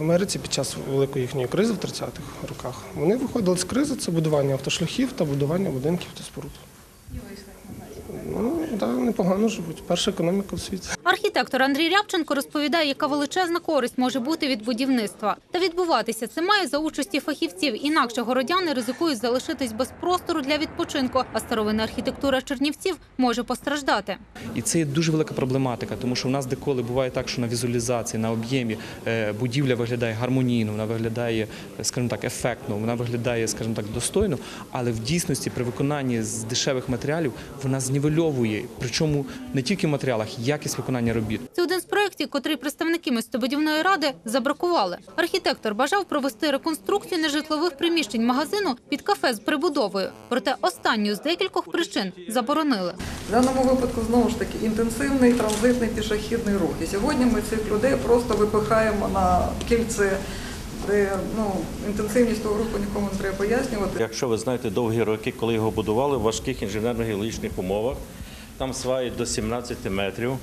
в Америці під час великої їхньої кризи в 30-х роках. Вони виходили з кризи, це будування автошляхів та будування будинків та споруд. Непогано живуть. Перша економіка в світі. Архітектор Андрій Рябченко розповідає, яка величезна користь може бути від будівництва. Та відбуватися це має за участі фахівців. Інакше городяни ризикують залишитись без простору для відпочинку, а старовинна архітектура Чернівців може постраждати. І це є дуже велика проблематика, тому що в нас деколи буває так, що на візуалізації, на об'ємі е, будівля виглядає гармонійно, вона виглядає, скажімо так, ефектно, вона виглядає, скажімо так, достойно, але в дійсності при виконанні з дешевих матеріалів вона знівельовує. Причому не тільки в матеріалах, якість виконання робіт. Це один з проєктів, котрий представники містобудівної ради забракували. Архітектор бажав провести реконструкцію нежитлових приміщень магазину під кафе з прибудовою. Проте останню з декількох причин заборонили. В даному випадку знову ж таки інтенсивний транзитний пішохідний рух. І сьогодні ми цих людей просто випихаємо на кільце, де ну, інтенсивність того руху нікому не треба пояснювати. Якщо ви знаєте довгі роки, коли його будували в важких інженерно-геологічних умовах, там сваї до 17 метрів.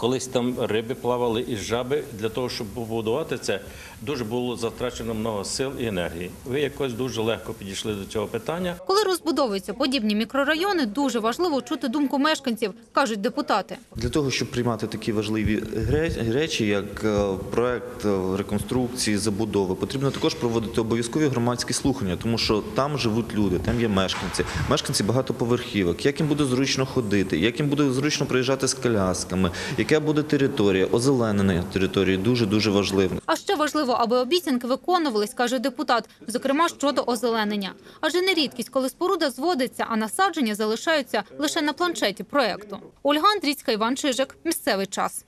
Колись там риби плавали із жаби. Для того, щоб побудувати це, дуже було затрачено много сил і енергії. Ви якось дуже легко підійшли до цього питання. Коли розбудовуються подібні мікрорайони, дуже важливо чути думку мешканців, кажуть депутати. Для того, щоб приймати такі важливі речі, як е, проект е, реконструкції, забудови, потрібно також проводити обов'язкові громадські слухання, тому що там живуть люди, там є мешканці, мешканці багатоповерхівок. Як їм буде зручно ходити, як їм буде зручно приїжджати з колясками, яка буде територія, озеленення території дуже дуже важливо. А ще важливо, аби обіцянки виконувались, каже депутат, зокрема щодо озеленення. Адже не рідкість, коли споруда зводиться, а насадження залишаються лише на планшеті проекту. Ольга Андрійська, Іван Чижик. Місцевий час.